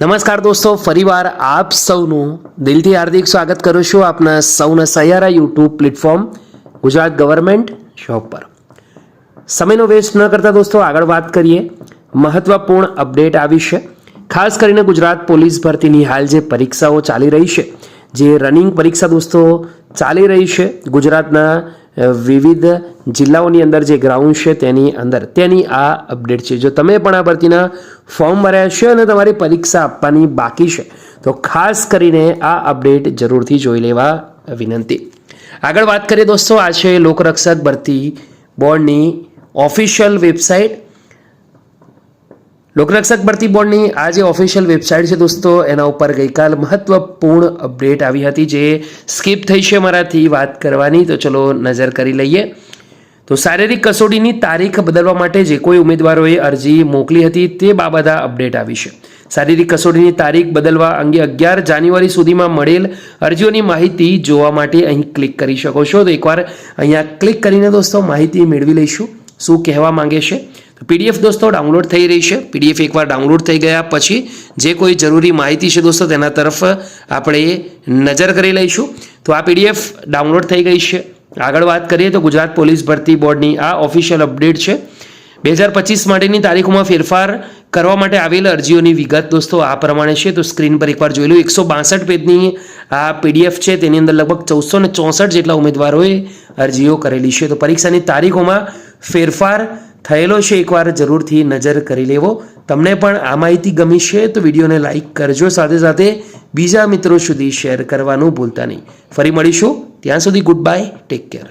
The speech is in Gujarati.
નમસ્કાર દોસ્તો, ફરીવાર આપ સૌનું દિલથી હાર્દિક સ્વાગત કરું છું આપના સૌના સહિયારા YouTube platform Gujarat government shop પર. સમયનો વેસ્ટ ન કરતા દોસ્તો, આગળ વાત કરીએ. મહત્વપૂર્ણ અપડેટ આવી છે. ખાસ કરીને ગુજરાત પોલીસ ભરતીની હાલ જે પરીક્ષાઓ ચાલી રહી છે, જે રનિંગ પરીક્ષા દોસ્તો ચાલી રહી છે ગુજરાતના વિવિધ જિલ્લાઓની અંદર જે ગ્રાઉન્ડ છે તેની અંદર, તેની આ અપડેટ છે. જો તમે પણ આ ભરતીના ફોર્મ ભર્યા છે અને તમારી પરીક્ષા આપવાની બાકી છે, તો ખાસ કરીને આ અપડેટ જરૂરથી જોઈ લેવા વિનંતી. આગળ વાત કરીએ દોસ્તો, આ છે લોકરક્ષક ભરતી બોર્ડની ઓફિશિયલ વેબસાઇટ લોકરક્ષક ભરતી બોર્ડની આ જે ઓફિશિયલ વેબસાઇટ છે દોસ્તો, એના ઉપર ગઈકાલ મહત્વપૂર્ણ અપડેટ આવી હતી જે સ્કીપ થઈ છે મારાથી વાત કરવાની. તો ચલો નજર કરી લઈએ. તો શારીરિક કસોટીની તારીખ બદલવા માટે જે કોઈ ઉમેદવારોએ અરજી મોકલી હતી તે બાબત આ અપડેટ આવી છે. શારીરિક કસોટીની તારીખ બદલવા અંગે અગિયાર જાન્યુઆરી સુધીમાં મળેલ અરજીઓની માહિતી જોવા માટે અહીં ક્લિક કરી શકો છો. તો એકવાર અહીંયા ક્લિક કરીને દોસ્તો માહિતી મેળવી લઈશું. શું કહેવા માંગે છે? પીડીએફ દોસ્તો ડાઉનલોડ થઈ રહી છે. પીડીએફ એકવાર ડાઉનલોડ થઈ ગયા પછી જે કોઈ જરૂરી માહિતી છે દોસ્તો તેના તરફ આપણે નજર કરી લઈશું. તો આ પીડીએફ ડાઉનલોડ થઈ ગઈ છે. આગળ વાત કરીએ તો ગુજરાત પોલીસ ભરતી બોર્ડની આ ઓફિશિયલ અપડેટ છે. બે હજાર પચીસ માટેની તારીખોમાં ફેરફાર કરવા માટે આવેલ અરજીઓની વિગત દોસ્તો આ પ્રમાણે છે. તો સ્ક્રીન પર એકવાર જોઈ લો, એકસો બાસઠ પેજની આ પીડીએફ છે. તેની અંદર લગભગ ચૌદસો ને ચોસઠ જેટલા ઉમેદવારોએ અરજીઓ કરેલી છે. તો પરીક્ષાની તારીખોમાં ફેરફાર થયેલો છે, એકવાર જરૂરથી નજર કરી લેવો. તમને પણ આ માહિતી ગમી છે, તો વિડીયોને લાઇક કરજો. સાથે સાથે બીજા મિત્રો સુધી શેર કરવાનું ભૂલતા નહીં. ફરી મળીશું. ત્યાં સુધી ગુડ બાય ટેક કેર.